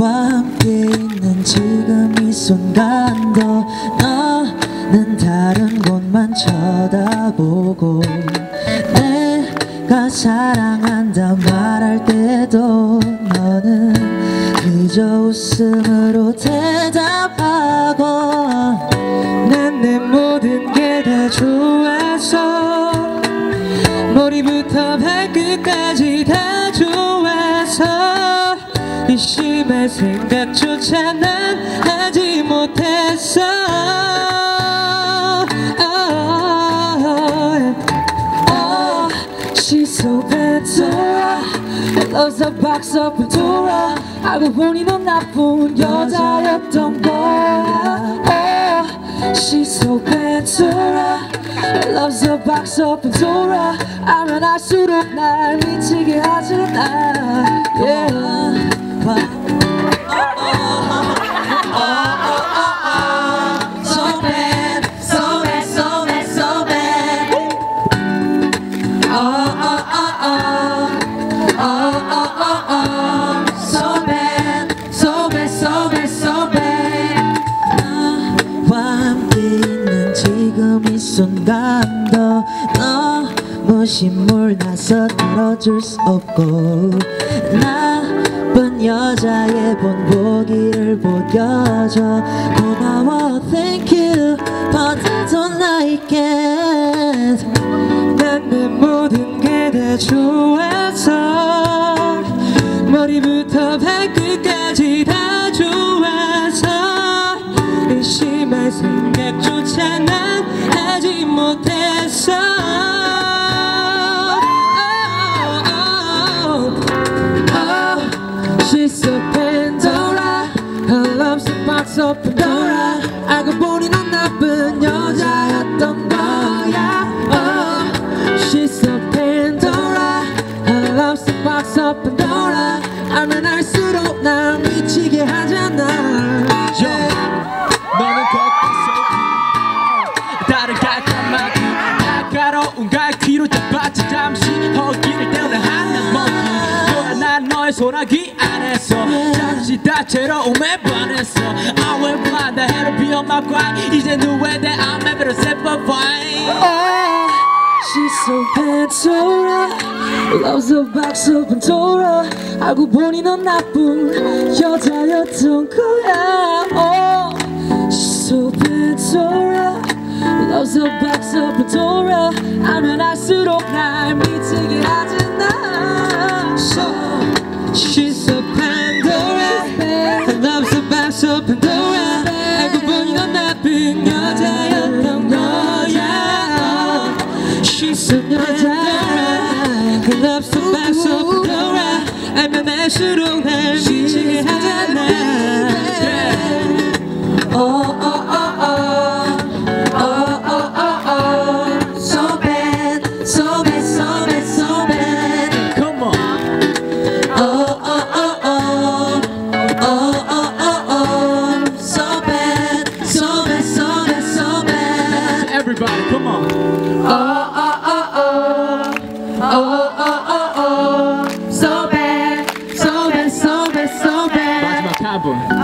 나와 함께 있는 지금 이 순간도 곳만 쳐다보고 내가 사랑한다 말할 때도 너는 그저 웃음으로 대답하고 난 내 모든 게 다 좋아서 머리부터 발끝까지 다 좋아서 의심할 생각조차 난 하지 못했어 Loves a box of Pandora 알고 보니 넌 나쁜 여자였던 거야 Oh, she's so Pandora Loves a box of Pandora 알면 알수록 날 미치게 하지 나 yeah. 순간도 너무 신물 나서 다뤄줄 수 없고 나쁜 여자의 본보기를 보여줘. 고마워 thank you. but I don't like it 난내 모든 게 다 좋아서 머리부터 발끝까지 다 좋아서 의심할 생각조차 난 하지 못했어 Oh, oh, oh. She's so Pandora Her love's a box of Pandora 알고 보니 넌 나쁜 여자였던 거야 oh, She's so Pandora Her love's a box of Pandora 난 너의 소나기 안에서 잠시 다채로움에 반했어 I will fly the hell beyond my grind 이제 누구에 대해 I'm able to simplify Oh, she's so Pandora Loves a box of Pandora 알고 보니 넌 나쁜 여자였던 거야 Oh, she's so Pandora Loves a box of Pandora 알면 알수록 날 미치게 하잖아 So, she's so Pandora Loves a box of Pandora 알고 보니 넌 나쁜 여자였던 거야 She's a Pandora Who loves the box of Pandora 알면 알수록 날 미치게 하잖아 oh, oh, oh, oh, oh, so bad, so bad, so bad, so bad. Watch my cowboy.